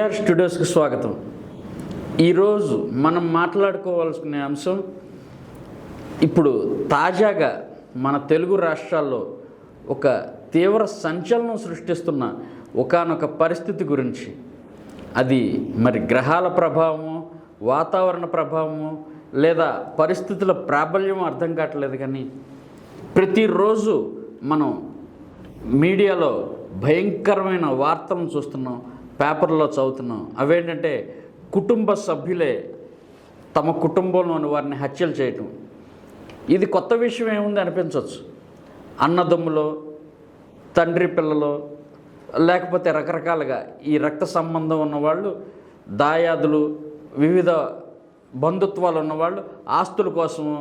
శ్రీఆర్ స్టూడియోస్కి స్వాగతం. ఈరోజు మనం మాట్లాడుకోవాల్సిన అంశం ఇప్పుడు తాజాగా మన తెలుగు రాష్ట్రాల్లో ఒక తీవ్ర సంచలనం సృష్టిస్తున్న ఒకానొక పరిస్థితి గురించి. అది మరి గ్రహాల ప్రభావము వాతావరణ ప్రభావము లేదా పరిస్థితుల ప్రాబల్యం అర్థం కావట్లేదు కానీ ప్రతిరోజు మనం మీడియాలో భయంకరమైన వార్తలను చూస్తున్నాం. పేపర్లో చదువుతున్నాం. అవేంటంటే కుటుంబ సభ్యులే తమ కుటుంబంలోని వారిని హత్యలు చేయటం. ఇది కొత్త విషయం ఏముంది అనిపించవచ్చు? అన్నదమ్ములో తండ్రి పిల్లలో లేకపోతే రకరకాలుగా ఈ రక్త సంబంధం ఉన్నవాళ్ళు దాయాదులు వివిధ బంధుత్వాలు ఉన్నవాళ్ళు ఆస్తుల కోసము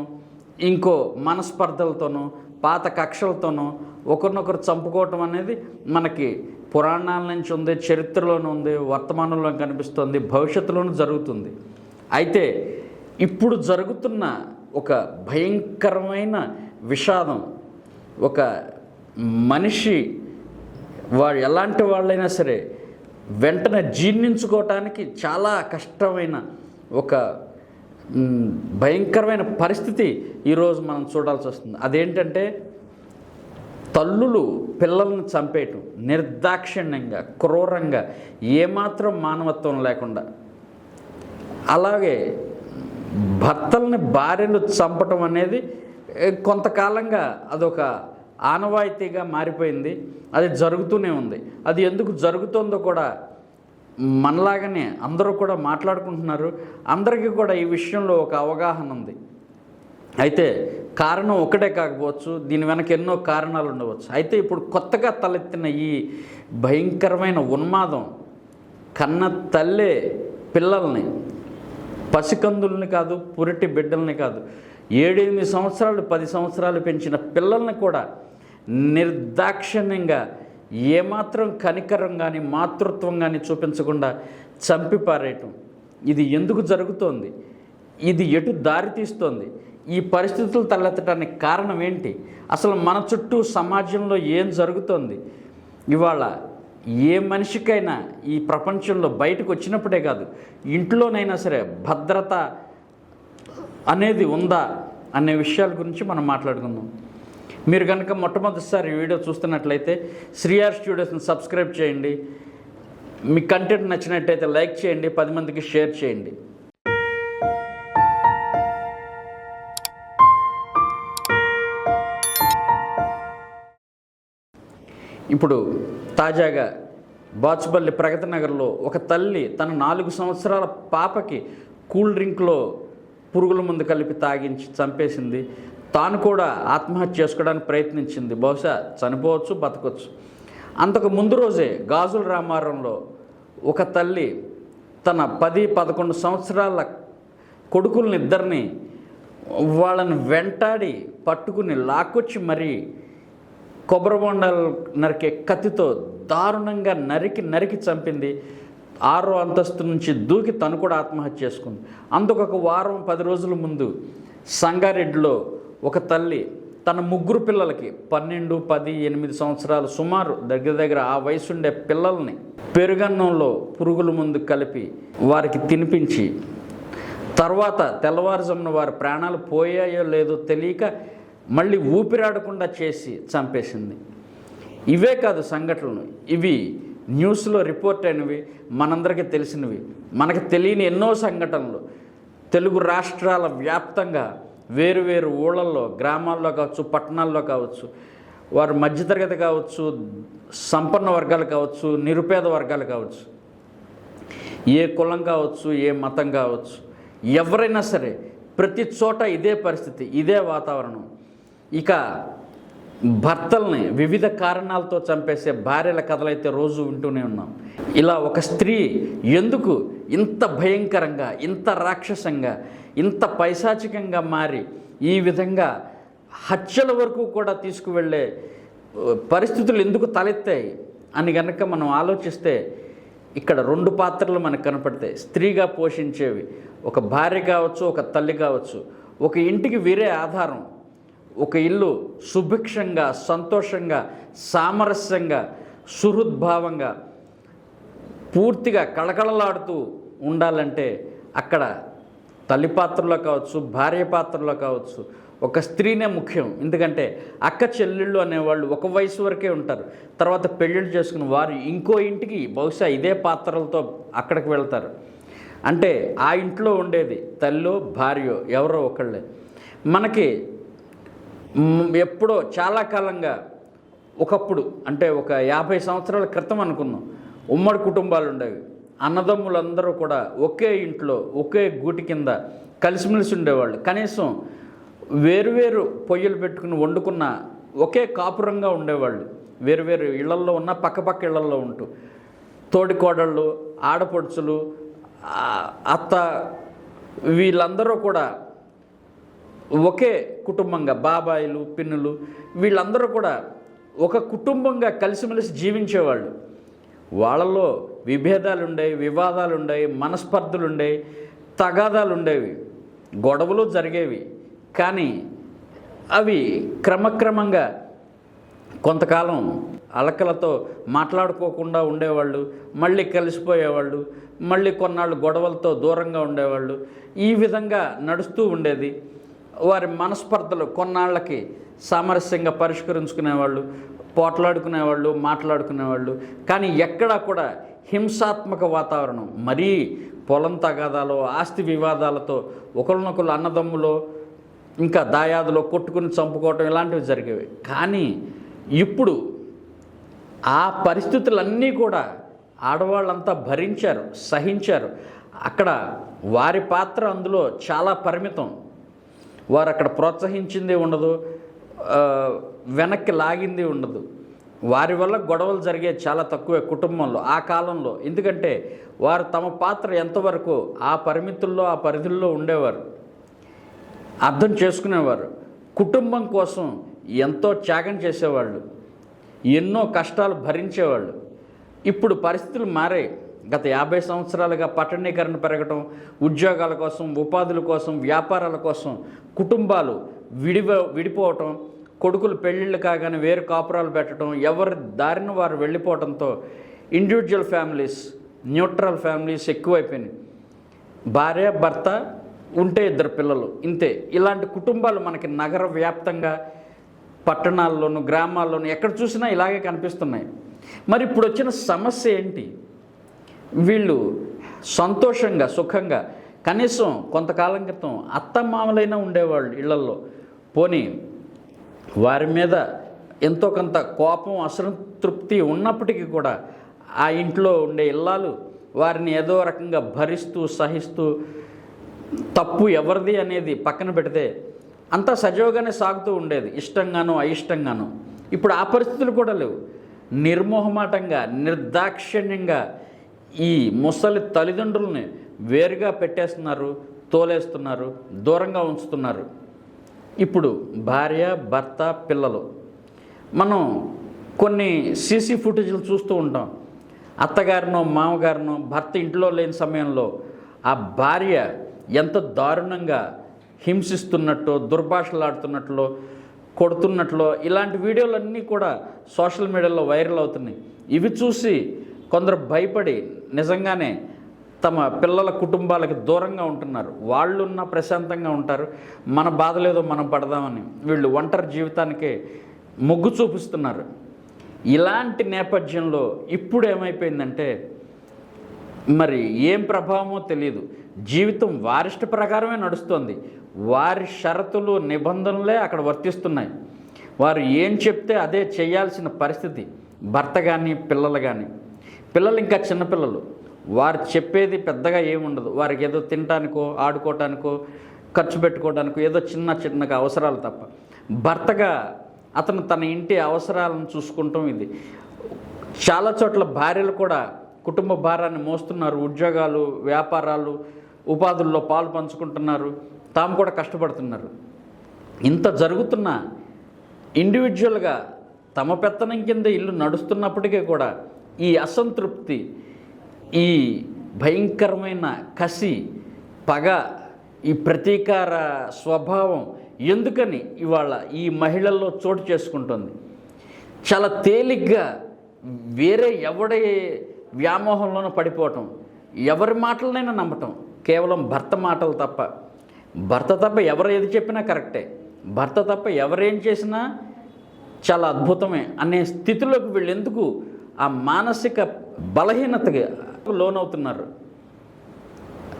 ఇంకో మనస్పర్ధలతోనూ పాత కక్షలతోనూ ఒకరినొకరు చంపుకోవటం అనేది మనకి పురాణాల నుంచి ఉంది చరిత్రలోనూ ఉంది వర్తమానంలో కనిపిస్తుంది భవిష్యత్తులోనూ జరుగుతుంది. అయితే ఇప్పుడు జరుగుతున్న ఒక భయంకరమైన విషాదం ఒక మనిషి వాడు ఎలాంటి వాళ్ళైనా సరే వెంటనే జీర్ణించుకోవటానికి చాలా కష్టమైన ఒక భయంకరమైన పరిస్థితి ఈరోజు మనం చూడాల్సి వస్తుంది. అదేంటంటే తల్లులు పిల్లలను చంపేయటం నిర్దాక్షిణ్యంగా క్రూరంగా ఏమాత్రం మానవత్వం లేకుండా. అలాగే భర్తల్ని భార్యలు చంపటం అనేది కొంతకాలంగా అదొక ఆనవాయితీగా మారిపోయింది. అది జరుగుతూనే ఉంది. అది ఎందుకు జరుగుతుందో కూడా మనలాగానే అందరూ కూడా మాట్లాడుకుంటున్నారు. అందరికీ కూడా ఈ విషయంలో ఒక అవగాహన ఉంది. అయితే కారణం ఒకటే కాకపోవచ్చు దీని వెనక ఎన్నో కారణాలు ఉండవచ్చు. అయితే ఇప్పుడు కొత్తగా తలెత్తిన ఈ భయంకరమైన ఉన్మాదం కన్న తల్లే పిల్లల్ని పసికందుల్ని కాదు పురిటి బిడ్డల్ని కాదు ఏడెనిమిది సంవత్సరాలు పది సంవత్సరాలు పెంచిన పిల్లల్ని కూడా నిర్దాక్షిణ్యంగా ఏమాత్రం కనికరం కానీ మాతృత్వం కానీ చూపించకుండా చంపిపారేయటం. ఇది ఎందుకు జరుగుతోంది? ఇది ఎటు దారి తీస్తోంది? ఈ పరిస్థితులు తలెత్తడానికి కారణం ఏంటి? అసలు మన చుట్టూ సమాజంలో ఏం జరుగుతోంది? ఇవాళ ఏ మనిషికైనా ఈ ప్రపంచంలో బయటకు వచ్చినప్పుడే కాదు ఇంట్లోనైనా సరే భద్రత అనేది ఉందా అనే విషయాల గురించి మనం మాట్లాడుకుందాం. మీరు కనుక మొట్టమొదటిసారి వీడియో చూస్తున్నట్లయితే శ్రీఆర్ స్టూడియోస్ని సబ్స్క్రైబ్ చేయండి. మీ కంటెంట్ నచ్చినట్టయితే లైక్ చేయండి పది మందికి షేర్ చేయండి. ఇప్పుడు తాజాగా బాచుపల్లి ప్రగతి నగర్లో ఒక తల్లి తన నాలుగు సంవత్సరాల పాపకి కూల్ డ్రింక్లో పురుగుల మందు కలిపి తాగించి చంపేసింది. తాను కూడా ఆత్మహత్య చేసుకోవడానికి ప్రయత్నించింది. బహుశా చనిపోవచ్చు బతకవచ్చు అంతకు ముందు రోజే గాజుల రామారంలో ఒక తల్లి తన పది పదకొండు సంవత్సరాల కొడుకుల్ని ఇద్దరిని వాళ్ళని వెంటాడి పట్టుకుని లాక్కొచ్చి మరీ కొబ్బరి బొండాలు నరికే కత్తితో దారుణంగా నరికి నరికి చంపింది. ఆరో అంతస్తు నుంచి దూకి తను కూడా ఆత్మహత్య చేసుకుంది. అందుకు ఒక వారం పది రోజుల ముందు సంగారెడ్డిలో ఒక తల్లి తన ముగ్గురు పిల్లలకి పన్నెండు పది ఎనిమిది సంవత్సరాలు సుమారు దగ్గర దగ్గర ఆ వయసుండే పిల్లల్ని పెరుగన్నంలో పురుగుల ముందు కలిపి వారికి తినిపించి తర్వాత తెల్లవారుజామున వారి ప్రాణాలు పోయాయో లేదో తెలియక మళ్ళీ ఊపిరాడకుండా చేసి చంపేసింది. ఇవే కాదు సంఘటనలు. ఇవి న్యూస్లో రిపోర్ట్ అయినవి మనందరికీ తెలిసినవి. మనకు తెలియని ఎన్నో సంఘటనలు. తెలుగు రాష్ట్రాల వ్యాప్తంగా వేరు వేరు ఊళ్ళల్లో గ్రామాల్లో కావచ్చు పట్టణాల్లో కావచ్చు వారు మధ్యతరగతి కావచ్చు సంపన్న వర్గాలు కావచ్చు నిరుపేద వర్గాలు కావచ్చు ఏ కులం కావచ్చు ఏ మతం కావచ్చు ఎవరైనా సరే ప్రతి చోట ఇదే పరిస్థితి ఇదే వాతావరణం. ఇక భర్తల్ని వివిధ కారణాలతో చంపేసే భార్యల కథలైతే రోజు వింటూనే ఉన్నాం. ఇలా ఒక స్త్రీ ఎందుకు ఇంత భయంకరంగా ఇంత రాక్షసంగా ఇంత పైశాచికంగా మారి ఈ విధంగా హత్యల వరకు కూడా తీసుకువెళ్ళే పరిస్థితులు ఎందుకు తలెత్తాయి అని కనుక మనం ఆలోచిస్తే ఇక్కడ రెండు పాత్రలు మనకు కనపడతాయి. స్త్రీగా పోషించేవి ఒక భార్య కావచ్చు ఒక తల్లి కావచ్చు ఒక ఇంటికి వీరే ఆధారం. ఒక ఇల్లు సుభిక్షంగా సంతోషంగా సామరస్యంగా సుహృద్భావంగా పూర్తిగా కళకళలాడుతూ ఉండాలంటే అక్కడ తల్లి పాత్రలో కావచ్చు భార్య పాత్రలో కావచ్చు ఒక స్త్రీనే ముఖ్యం. ఎందుకంటే అక్క చెల్లెళ్ళు అనేవాళ్ళు ఒక వయసు వరకే ఉంటారు. తర్వాత పెళ్ళిళ్ళు చేసుకుని వారు ఇంకో ఇంటికి బహుశా ఇదే పాత్రలతో అక్కడికి వెళ్తారు. అంటే ఆ ఇంట్లో ఉండేది తల్లో భార్యో ఎవరో ఒకళ్ళే. మనకి ఎప్పుడో చాలా కాలంగా ఒకప్పుడు అంటే ఒక యాభై సంవత్సరాల క్రితం అనుకుందాం ఉమ్మడి కుటుంబాలు ఉండేవి అన్నదమ్ములందరూ కూడా ఒకే ఇంట్లో ఒకే గూటి కింద కలిసిమెలిసి ఉండేవాళ్ళు. కనీసం వేరువేరు పొయ్యిలు పెట్టుకుని వండుకున్న ఒకే కాపురంగా ఉండేవాళ్ళు. వేరువేరు ఇళ్ళల్లో ఉన్న పక్కపక్క ఇళ్ళల్లో ఉంటూ. తోడి కోడళ్ళు ఆడపడుచులు అత్త వీళ్ళందరూ కూడా ఒకే కుటుంబంగా బాబాయిలు పిన్నులు వీళ్ళందరూ కూడా ఒక కుటుంబంగా కలిసిమెలిసి జీవించేవాళ్ళు. వాళ్ళలో విభేదాలు ఉండేవి వివాదాలు ఉండేవి మనస్పర్ధలు ఉండేవి తగాదాలు ఉండేవి గొడవలు జరిగేవి. కానీ అవి క్రమక్రమంగా కొంతకాలం అలకలతో మాట్లాడుకోకుండా ఉండేవాళ్ళు మళ్ళీ కలిసిపోయేవాళ్ళు మళ్ళీ కొన్నాళ్ళు గొడవలతో దూరంగా ఉండేవాళ్ళు. ఈ విధంగా నడుస్తూ ఉండేది. వారి మనస్పర్ధలు కొన్నాళ్ళకి సామరస్యంగా పరిష్కరించుకునేవాళ్ళు పోట్లాడుకునేవాళ్ళు మాట్లాడుకునేవాళ్ళు. కానీ ఎక్కడా కూడా హింసాత్మక వాతావరణం. మరీ పొలం తగాదాలో ఆస్తి వివాదాలతో ఒకరినొకరు అన్నదమ్ములో ఇంకా దాయాదులో కొట్టుకుని చంపుకోవటం ఇలాంటివి జరిగేవి. కానీ ఇప్పుడు ఆ పరిస్థితులన్నీ కూడా ఆడవాళ్ళంతా భరించారు సహించారు. అక్కడ వారి పాత్ర అందులో చాలా పరిమితం. వారు అక్కడ ప్రోత్సహించింది ఉండదు వెనక్కి లాగింది ఉండదు. వారి వల్ల గొడవలు జరిగే చాలా తక్కువే కుటుంబంలో ఆ కాలంలో. ఎందుకంటే వారు తమ పాత్ర ఎంతవరకు ఆ పరిమితుల్లో ఆ పరిధుల్లో ఉండేవారు అర్థం చేసుకునేవారు. కుటుంబం కోసం ఎంతో త్యాగం చేసేవాళ్ళు ఎన్నో కష్టాలు భరించేవాళ్ళు. ఇప్పుడు పరిస్థితులు మారాయి. గత యాభై సంవత్సరాలుగా పట్టణీకరణ పెరగటం ఉద్యోగాల కోసం ఉపాధుల కోసం వ్యాపారాల కోసం కుటుంబాలు విడివ విడిపోవటం కొడుకులు పెళ్ళిళ్ళు కాగానే వేరు కాపురాలు పెట్టడం ఎవరి దారిన వారు వెళ్ళిపోవడంతో ఇండివిజువల్ ఫ్యామిలీస్ న్యూట్రల్ ఫ్యామిలీస్ ఎక్కువైపోయినాయి. భార్య భర్త ఉంటే ఇద్దరు పిల్లలు ఇంతే. ఇలాంటి కుటుంబాలు మనకి నగర వ్యాప్తంగా పట్టణాల్లోనూ గ్రామాల్లోనూ ఎక్కడ చూసినా ఇలాగే కనిపిస్తున్నాయి. మరి ఇప్పుడు వచ్చిన సమస్య ఏంటి? వీళ్ళు సంతోషంగా సుఖంగా కనీసం కొంతకాలం క్రితం అత్తమామలైనా ఉండేవాళ్ళు ఇళ్ళల్లో. పోనీ వారి మీద ఎంతో కొంత కోపం అసంతృప్తి ఉన్నప్పటికీ కూడా ఆ ఇంట్లో ఉండే ఇల్లాలు వారిని ఏదో రకంగా భరిస్తూ సహిస్తూ తప్పు ఎవరిది అనేది పక్కన పెడితే అంతా సజీవంగానే సాగుతూ ఉండేది. ఇష్టంగానో అయిష్టంగానో. ఇప్పుడు ఆ పరిస్థితులు కూడా లేవు. నిర్మోహమాటంగా నిర్దాక్షిణ్యంగా ఈ ముసలి తల్లిదండ్రుల్ని వేరుగా పెట్టేస్తున్నారు తోలేస్తున్నారు దూరంగా ఉంచుతున్నారు. ఇప్పుడు భార్య భర్త పిల్లలు. మనం కొన్ని సీసీ ఫుటేజ్లు చూస్తూ ఉంటాం. అత్తగారినో మామగారినో భర్త ఇంట్లో లేని సమయంలో ఆ భార్య ఎంత దారుణంగా హింసిస్తున్నట్టు దుర్భాషలాడుతున్నట్లు కొడుతున్నట్లు ఇలాంటి వీడియోలన్నీ కూడా సోషల్ మీడియాలో వైరల్ అవుతున్నాయి. ఇవి చూసి కొందరు భయపడి నిజంగానే తమ పిల్లల కుటుంబాలకు దూరంగా ఉంటున్నారు. వాళ్ళున్న ప్రశాంతంగా ఉంటారు. మన బాధలేదో మనం పడదామని వీళ్ళు ఒంటరి జీవితానికే మొగ్గు చూపిస్తున్నారు. ఇలాంటి నేపథ్యంలో ఇప్పుడు ఏమైపోయిందంటే మరి ఏం ప్రభావమో తెలియదు జీవితం వారిష్ట ప్రకారమే నడుస్తుంది. వారి షరతులు నిబంధనలే అక్కడ వర్తిస్తున్నాయి. వారు ఏం చెప్తే అదే చేయాల్సిన పరిస్థితి. భర్త కానీ పిల్లలు కానీ పిల్లలు ఇంకా చిన్నపిల్లలు వారు చెప్పేది పెద్దగా ఏముండదు వారికి ఏదో తినటానికో ఆడుకోవటానికో ఖర్చు పెట్టుకోవడానికో ఏదో చిన్న చిన్నగా అవసరాలు తప్ప. భర్తగా అతను తన ఇంటి అవసరాలను చూసుకుంటాం ఇది. చాలా చోట్ల భార్యలు కూడా కుటుంబ భారాన్ని మోస్తున్నారు. ఉద్యోగాలు వ్యాపారాలు ఉపాధుల్లో పాలు పంచుకుంటున్నారు. తాము కూడా కష్టపడుతున్నారు. ఇంత జరుగుతున్న ఇండివిజువల్గా తమ పెత్తనం కింద ఇల్లు నడుస్తున్నప్పటికీ కూడా ఈ అసంతృప్తి ఈ భయంకరమైన కసి పగ ఈ ప్రతీకార స్వభావం ఎందుకని ఇవాళ ఈ మహిళల్లో చోటు చేసుకుంటుంది? చాలా తేలిగ్గా వేరే ఎవడే వ్యామోహంలోనూ పడిపోవటం ఎవరి మాటలనైనా నమ్మటం కేవలం భర్త మాటలు తప్ప. భర్త తప్ప ఎవరు ఏది చెప్పినా కరెక్టే. భర్త తప్ప ఎవరేం చేసినా చాలా అద్భుతమే అనే స్థితిలోకి వీళ్ళెందుకు ఆ మానసిక బలహీనతకి లోనవుతున్నారు.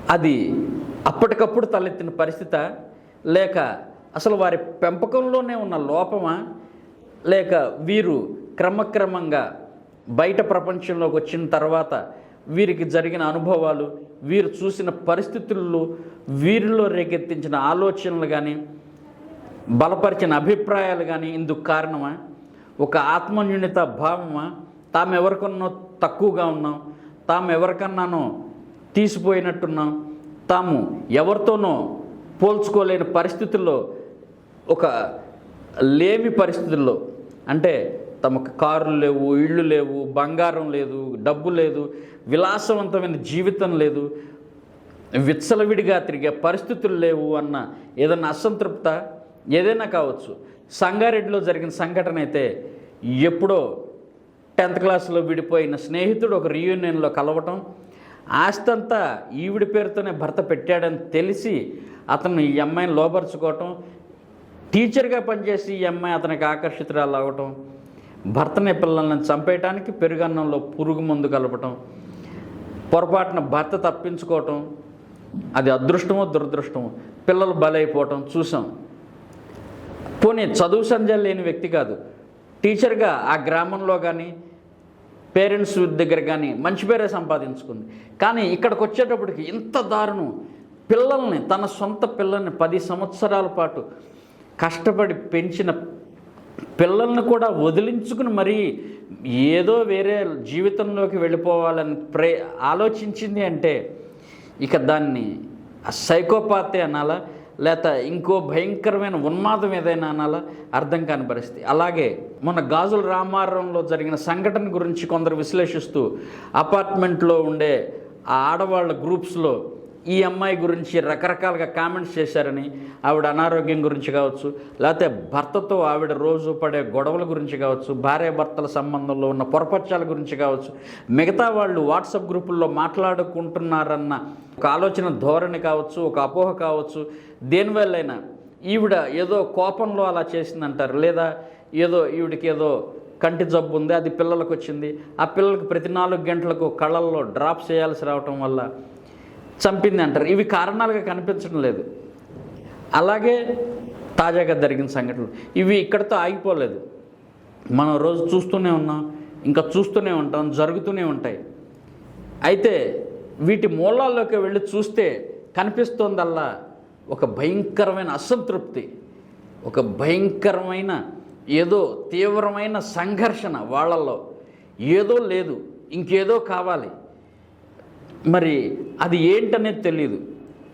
అది అప్పటికప్పుడు తలెత్తిన పరిస్థితి లేక అసలు వారి పెంపకంలోనే ఉన్న లోపమా లేక వీరు క్రమక్రమంగా బయట ప్రపంచంలోకి వచ్చిన తర్వాత వీరికి జరిగిన అనుభవాలు వీరు చూసిన పరిస్థితుల్లో వీరిలో రేకెత్తించిన ఆలోచనలు కానీ బలపరిచిన అభిప్రాయాలు కానీ ఇందుకు కారణమా? ఒక ఆత్మన్యూన్యత భావమా? తాము ఎవరికన్నా తక్కువగా ఉన్నాం తాము ఎవరికన్నానో తీసిపోయినట్టున్నాం తాము ఎవరితోనో పోల్చుకోలేని పరిస్థితుల్లో ఒక లేమి పరిస్థితుల్లో. అంటే తమకు కార్లు లేవు ఇళ్ళు లేవు బంగారం లేదు డబ్బు లేదు విలాసవంతమైన జీవితం లేదు విచ్చలవిడిగా తిరిగే పరిస్థితులు లేవు అన్న ఏదన్నా అసంతృప్త ఏదైనా కావచ్చు. సంగారెడ్డిలో జరిగిన సంఘటన అయితే ఎప్పుడో టెన్త్ క్లాస్లో విడిపోయిన స్నేహితుడు ఒక రీయూనియన్లో కలవటం ఆస్తంతా ఈవిడి పేరుతోనే భర్త పెట్టాడని తెలిసి అతను ఈ అమ్మాయిని లోపరుచుకోవటం టీచర్గా పనిచేసి ఈ అమ్మాయి అతనికి ఆకర్షితురాలు అవ్వటం భర్తని పిల్లల్ని చంపేయటానికి పెరుగన్నంలో పురుగు మందు కలపటం పొరపాటున భర్త తప్పించుకోవటం అది అదృష్టమో దురదృష్టమో పిల్లలు బలైపోవటం చూసాం. పోనీ చదువు సంధ్యాలు లేని వ్యక్తి కాదు. టీచర్గా ఆ గ్రామంలో కానీ పేరెంట్స్ దగ్గర కానీ మంచి పేరే సంపాదించుకుంది. కానీ ఇక్కడికి వచ్చేటప్పటికి ఇంత దారుణం. పిల్లల్ని తన సొంత పిల్లల్ని పది సంవత్సరాల పాటు కష్టపడి పెంచిన పిల్లల్ని కూడా వదిలించుకుని మరీ ఏదో వేరే జీవితంలోకి వెళ్ళిపోవాలని ప్రే ఆలోచించింది అంటే ఇక దాన్ని సైకోపాతే అనాలా? లేక ఇంకో భయంకరమైన ఉన్మాదం ఏదైనా అనాలా? అర్థం కాని పరిస్థితి. అలాగే మొన్న గాజుల రామారంలో జరిగిన సంఘటన గురించి కొందరు విశ్లేషిస్తూ అపార్ట్మెంట్లో ఉండే ఆ ఆడవాళ్ళ గ్రూప్స్లో ఈ అమ్మాయి గురించి రకరకాలుగా కామెంట్స్ చేశారని ఆవిడ అనారోగ్యం గురించి కావచ్చు లేకపోతే భర్తతో ఆవిడ రోజు పడే గొడవల గురించి కావచ్చు భార్య భర్తల సంబంధంలో ఉన్న పొరపక్షాల గురించి కావచ్చు మిగతా వాళ్ళు వాట్సాప్ గ్రూపుల్లో మాట్లాడుకుంటున్నారన్న ఒక ఆలోచన ధోరణి కావచ్చు ఒక అపోహ కావచ్చు దేనివల్లైనా ఈవిడ ఏదో కోపంలో అలా చేసిందంటారు లేదా ఏదో ఈవిడికి ఏదో కంటి జబ్బు ఉంది అది పిల్లలకు వచ్చింది ఆ పిల్లలకు ప్రతి నాలుగు గంటలకు కళ్ళల్లో డ్రాప్స్ చేయాల్సి రావటం వల్ల చంపింది అంటారు. ఇవి కారణాలుగా కనిపించడం లేదు. అలాగే తాజాగా జరిగిన సంఘటనలు. ఇవి ఇక్కడితో ఆగిపోలేదు. మనం రోజు చూస్తూనే ఉన్నాం ఇంకా చూస్తూనే ఉంటాం జరుగుతూనే ఉంటాయి. అయితే వీటి మూలాల్లోకి వెళ్ళి చూస్తే కనిపిస్తోందల్లా ఒక భయంకరమైన అసంతృప్తి. ఒక భయంకరమైన ఏదో తీవ్రమైన సంఘర్షణ వాళ్ళల్లో. ఏదో లేదు ఇంకేదో కావాలి. మరి అది ఏంటనేది తెలియదు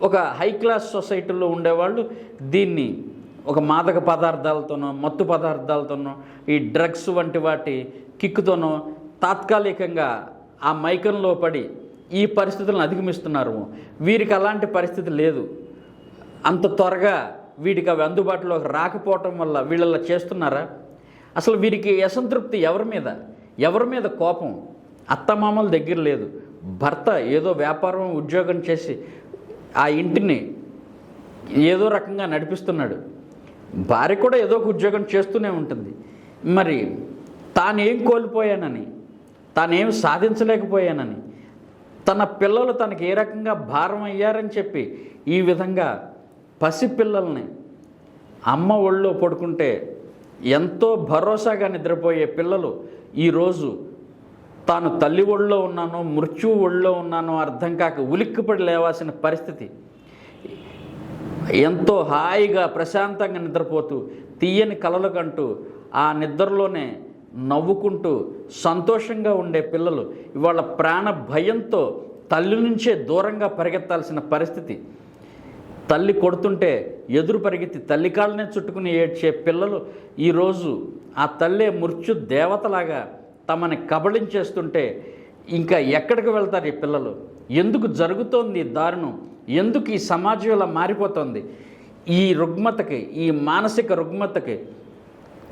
ఒక హై క్లాస్ సొసైటీలో ఉండేవాళ్ళు దీన్ని ఒక మాదక పదార్థాలతోనో మత్తు పదార్థాలతోనో ఈ డ్రగ్స్ వంటి వాటి కిక్కుతోనో తాత్కాలికంగా ఆ మైకంలో పడి ఈ పరిస్థితులను అధిగమిస్తున్నారు. వీరికి అలాంటి పరిస్థితి లేదు. అంత త్వరగా వీటికి అవి అందుబాటులోకి రాకపోవటం వల్ల వీళ్ళలా చేస్తున్నారా? అసలు వీరికి అసంతృప్తి ఎవరి మీద? ఎవరి మీద కోపం? అత్తమామల దగ్గర లేదు. భర్త ఏదో వ్యాపారం ఉద్యోగం చేసి ఆ ఇంటిని ఏదో రకంగా నడిపిస్తున్నాడు. భార్య కూడా ఏదో ఒక ఉద్యోగం చేస్తూనే ఉంటుంది. మరి తానేం కోల్పోయానని తానేం సాధించలేకపోయానని తన పిల్లలు తనకి ఏ రకంగా భారం అయ్యారని చెప్పి ఈ విధంగా పసిపిల్లల్ని అమ్మ ఒళ్ళో పడుకుంటే ఎంతో భరోసాగా నిద్రపోయే పిల్లలు ఈరోజు తాను తల్లి ఒళ్ళో ఉన్నానో మృత్యు ఒళ్ళో ఉన్నానో అర్థం కాక ఉలిక్కిపడి లేవాల్సిన పరిస్థితి. ఎంతో హాయిగా ప్రశాంతంగా నిద్రపోతూ తీయని కలలు కంటూ ఆ నిద్రలోనే నవ్వుకుంటూ సంతోషంగా ఉండే పిల్లలు ఇవాళ ప్రాణ భయంతో తల్లి నుంచే దూరంగా పరిగెత్తాల్సిన పరిస్థితి. తల్లి కొడుతుంటే ఎదురు పరిగెత్తి తల్లి కాళ్ళనే చుట్టుకుని ఏడ్చే పిల్లలు ఈరోజు ఆ తల్లే మృత్యు దేవతలాగా తమని కబళించేస్తుంటే ఇంకా ఎక్కడికి వెళ్తారు ఈ పిల్లలు? ఎందుకు జరుగుతోంది ఈ దారుణం? ఎందుకు ఈ సమాజం ఇలా మారిపోతుంది? ఈ రుగ్మతకి ఈ మానసిక రుగ్మతకి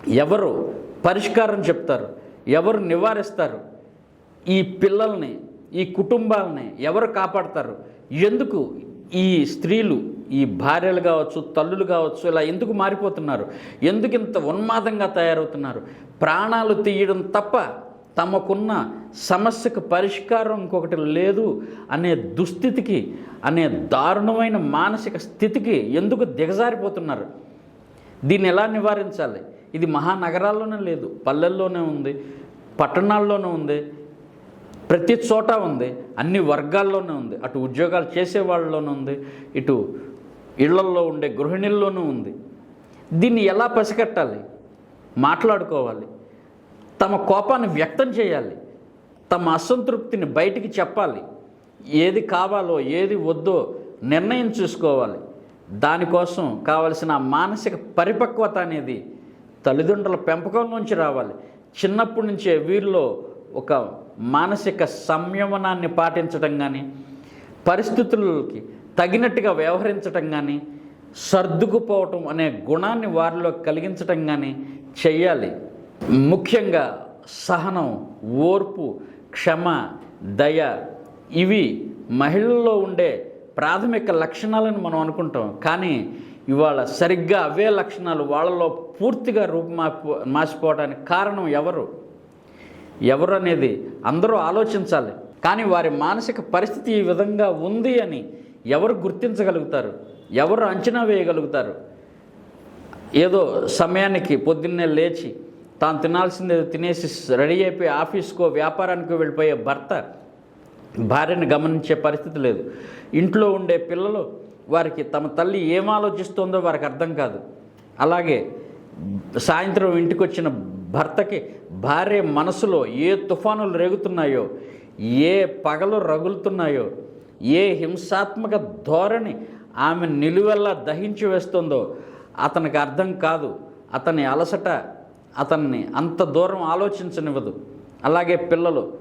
ఎవరు పరిష్కారం చెప్తారు? ఎవరు నివారిస్తారు? ఈ పిల్లల్ని ఈ కుటుంబాలని ఎవరు కాపాడతారు? ఎందుకు ఈ స్త్రీలు ఈ భార్యలు కావచ్చు తల్లులు కావచ్చు ఇలా ఎందుకు మారిపోతున్నారు? ఎందుకు ఇంత ఉన్మాదంగా తయారవుతున్నారు? ప్రాణాలు తీయడం తప్ప తమకున్న సమస్యకు పరిష్కారం ఇంకొకటి లేదు అనే దుస్థితికి అనే దారుణమైన మానసిక స్థితికి ఎందుకు దిగజారిపోతున్నారు? దీన్ని ఎలా నివారించాలి? ఇది మహానగరాల్లోనే లేదు పల్లెల్లోనే ఉంది పట్టణాల్లోనే ఉంది ప్రతి చోట ఉంది అన్ని వర్గాల్లోనే ఉంది అటు ఉద్యోగాలు చేసేవాళ్ళలోనే ఉంది ఇటు ఇళ్ళల్లో ఉండే గృహిణుల్లోనూ ఉంది. దీన్ని ఎలా పసిగట్టాలి? మాట్లాడుకోవాలి. తమ కోపాన్ని వ్యక్తం చేయాలి. తమ అసంతృప్తిని బయటికి చెప్పాలి. ఏది కావాలో ఏది వద్దో నిర్ణయం చూసుకోవాలి. దానికోసం కావలసిన మానసిక పరిపక్వత అనేది తల్లిదండ్రుల పెంపకం నుంచి రావాలి. చిన్నప్పటి నుంచే వీరిలో ఒక మానసిక సంయమనాన్ని పాటించడం కానీ పరిస్థితులకి తగినట్టుగా వ్యవహరించటం కానీ సర్దుకుపోవటం అనే గుణాన్ని వారిలో కలిగించటం కానీ చెయ్యాలి ముఖ్యంగా సహనం ఓర్పు క్షమ దయ ఇవి మహిళల్లో ఉండే ప్రాథమిక లక్షణాలను మనం అనుకుంటాం. కానీ ఇవాళ సరిగ్గా అవే లక్షణాలు వాళ్ళలో పూర్తిగా రూపుమాపో మాసిపోవడానికి కారణం ఎవరు? ఎవరు అనేది అందరూ ఆలోచించాలి. కానీ వారి మానసిక పరిస్థితి ఈ విధంగా ఉంది అని ఎవరు గుర్తించగలుగుతారు? ఎవరు అంచనా వేయగలుగుతారు? ఏదో సమయానికి పొద్దున్నే లేచి తాను తినాల్సింది తినేసి రెడీ అయిపోయి ఆఫీస్కో వ్యాపారానికో వెళ్ళిపోయే భర్త భార్యను గమనించే పరిస్థితి లేదు. ఇంట్లో ఉండే పిల్లలు వారికి తమ తల్లి ఏం ఆలోచిస్తుందో వారికి అర్థం కాదు. అలాగే సాయంత్రం ఇంటికి వచ్చిన భర్తకి భార్య మనసులో ఏ తుఫానులు రేగుతున్నాయో ఏ పగలు రగులుతున్నాయో ఏ హింసాత్మక ధోరణి ఆమె నిలువెల్లా దహించి వేస్తుందో అతనికి అర్థం కాదు. అతని అలసట అతన్ని అంత దూరం ఆలోచించనివ్వదు. అలాగే పిల్లలు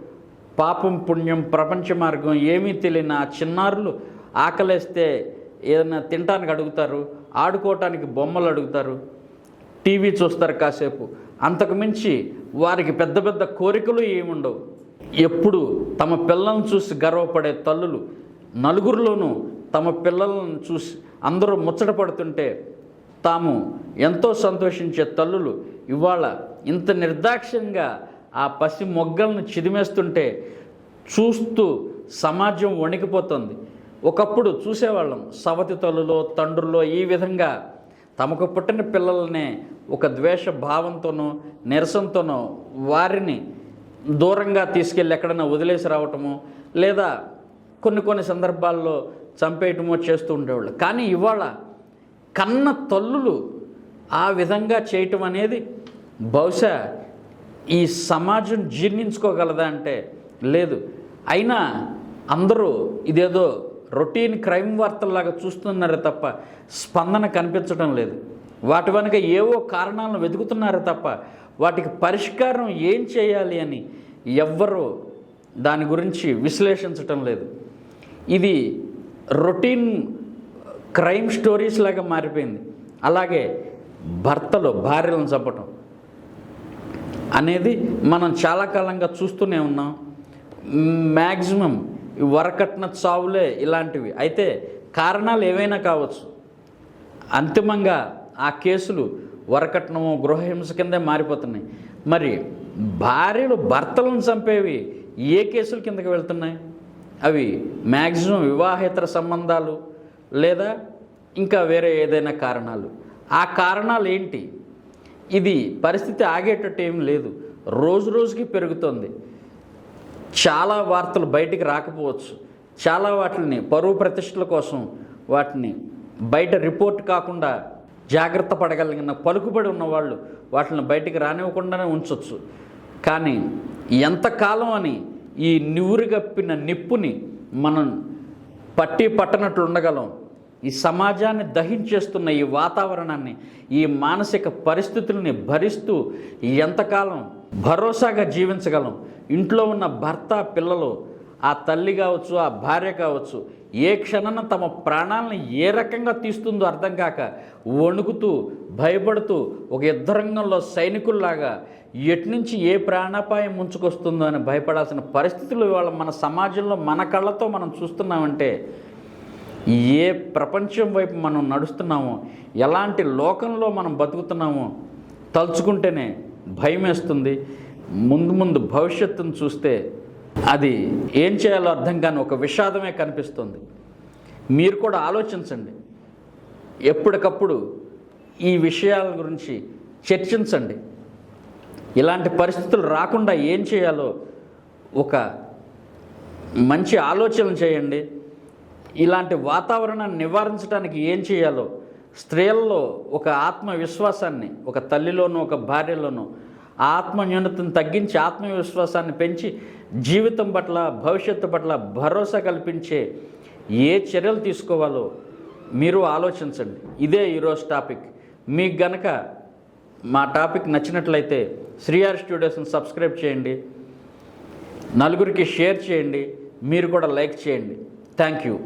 పాపం పుణ్యం ప్రపంచ మార్గం ఏమీ తెలియని ఆ చిన్నారులు ఆకలేస్తే ఏదైనా తినటానికి అడుగుతారు ఆడుకోవటానికి బొమ్మలు అడుగుతారు టీవీ చూస్తారు కాసేపు. అంతకు మించి వారికి పెద్ద పెద్ద కోరికలు ఏముండవు ఎప్పుడు తమ పిల్లలను చూసి గర్వపడే తల్లులు నలుగురిలోనూ తమ పిల్లలను చూసి అందరూ ముచ్చట పడుతుంటే తాము ఎంతో సంతోషించే తల్లులు ఇవాళ ఇంత నిర్దాక్ష్యంగా ఆ పసి మొగ్గలను చిదిమేస్తుంటే చూస్తూ సమాజం వణికిపోతుంది. ఒకప్పుడు చూసేవాళ్ళం సవతి తల్లులో తండ్రులో ఈ విధంగా తమకు పుట్టిన పిల్లలనే ఒక ద్వేష భావంతోనో నిరసనతోనో వారిని దూరంగా తీసుకెళ్ళి ఎక్కడైనా వదిలేసి రావటము లేదా కొన్ని కొన్ని సందర్భాల్లో చంపేయటమో చేస్తూ ఉండేవాళ్ళు. కానీ ఇవాళ కన్న తల్లులు ఆ విధంగా చేయటం అనేది బహుశా ఈ సమాజం జీర్ణించుకోగలదా అంటే లేదు. అయినా అందరూ ఇదేదో రొటీన్ క్రైమ్ వార్తల్లాగా చూస్తున్నారే తప్ప స్పందన కనిపించడం లేదు. వాటి వెనుక ఏవో కారణాలను వెతుకుతున్నారే తప్ప వాటికి పరిష్కారం ఏం చేయాలి అని ఎవ్వరూ దాని గురించి విశ్లేషించటం లేదు. ఇది రొటీన్ క్రైమ్ స్టోరీస్ లాగా మారిపోయింది. అలాగే భర్తలు భార్యలను చంపటం అనేది మనం చాలా కాలంగా చూస్తూనే ఉన్నాం. మ్యాక్సిమం వరకట్న చావులే ఇలాంటివి. అయితే కారణాలు ఏవైనా కావచ్చు. అంతిమంగా ఆ కేసులు వరకట్నము గృహహింస కిందే మారిపోతున్నాయి. మరి భార్యలు భర్తలను చంపేవి ఏ కేసుల కిందకి వెళ్తున్నాయి? అవి మ్యాక్సిమం వివాహేతర సంబంధాలు లేదా ఇంకా వేరే ఏదైనా కారణాలు. ఆ కారణాలు ఏంటి? ఇది పరిస్థితి ఆగేటట్టు ఏం లేదు. రోజు రోజుకి పెరుగుతుంది. చాలా వార్తలు బయటికి రాకపోవచ్చు. చాలా వాటిని పరువు ప్రతిష్టల కోసం వాటిని బయట రిపోర్ట్ కాకుండా జాగ్రత్త పడగలిగిన పలుకుబడి ఉన్నవాళ్ళు వాటిని బయటికి రానివ్వకుండానే ఉంచవచ్చు కానీ ఎంతకాలం అని ఈ నివురుగప్పిన నిప్పుని మనం పట్టి పట్టనట్లు ఉండగలం ఈ సమాజాన్ని దహించేస్తున్న ఈ వాతావరణాన్ని ఈ మానసిక పరిస్థితుల్ని భరిస్తూ ఎంతకాలం భరోసాగా జీవించగలం? ఇంట్లో ఉన్న భర్త పిల్లలు ఆ తల్లి కావచ్చు ఆ భార్య కావచ్చు ఏ క్షణాన తమ ప్రాణాలను ఏ రకంగా తీస్తుందో అర్థం కాక వణుకుతూ భయపడుతూ ఒక యుద్ధరంగంలో సైనికుల్లాగా ఎట్నుంచి ఏ ప్రాణాపాయం ముంచుకొస్తుందో అని భయపడాల్సిన పరిస్థితులు ఇవాళ మన సమాజంలో మన కళ్ళతో మనం చూస్తున్నామంటే ఏ ప్రపంచం వైపు మనం నడుస్తున్నామో ఎలాంటి లోకంలో మనం బతుకుతున్నామో తలుచుకుంటేనే భయం వేస్తుంది ముందు ముందు భవిష్యత్తును చూస్తే అది ఏం చేయాలో అర్థం కాని ఒక విషాదమే కనిపిస్తుంది. మీరు కూడా ఆలోచించండి. ఎప్పటికప్పుడు ఈ విషయాల గురించి చర్చించండి. ఇలాంటి పరిస్థితులు రాకుండా ఏం చేయాలో ఒక మంచి ఆలోచన చేయండి. ఇలాంటి వాతావరణాన్ని నివారించడానికి ఏం చేయాలో? స్త్రీలలో ఒక ఆత్మవిశ్వాసాన్ని ఒక తల్లిలోనూ ఒక భార్యలోనూ ఆత్మన్యూనతను తగ్గించి ఆత్మవిశ్వాసాన్ని పెంచి జీవితం పట్ల భవిష్యత్తు పట్ల భరోసా కల్పించే ఏ చర్యలు తీసుకోవాలో మీరు ఆలోచించండి. ఇదే ఈరోజు టాపిక్. మీకు గనక మా టాపిక్ నచ్చినట్లయితే శ్రీఆర్ స్టూడియోస్ని సబ్స్క్రైబ్ చేయండి. నలుగురికి షేర్ చేయండి. మీరు కూడా లైక్ చేయండి. Thank you.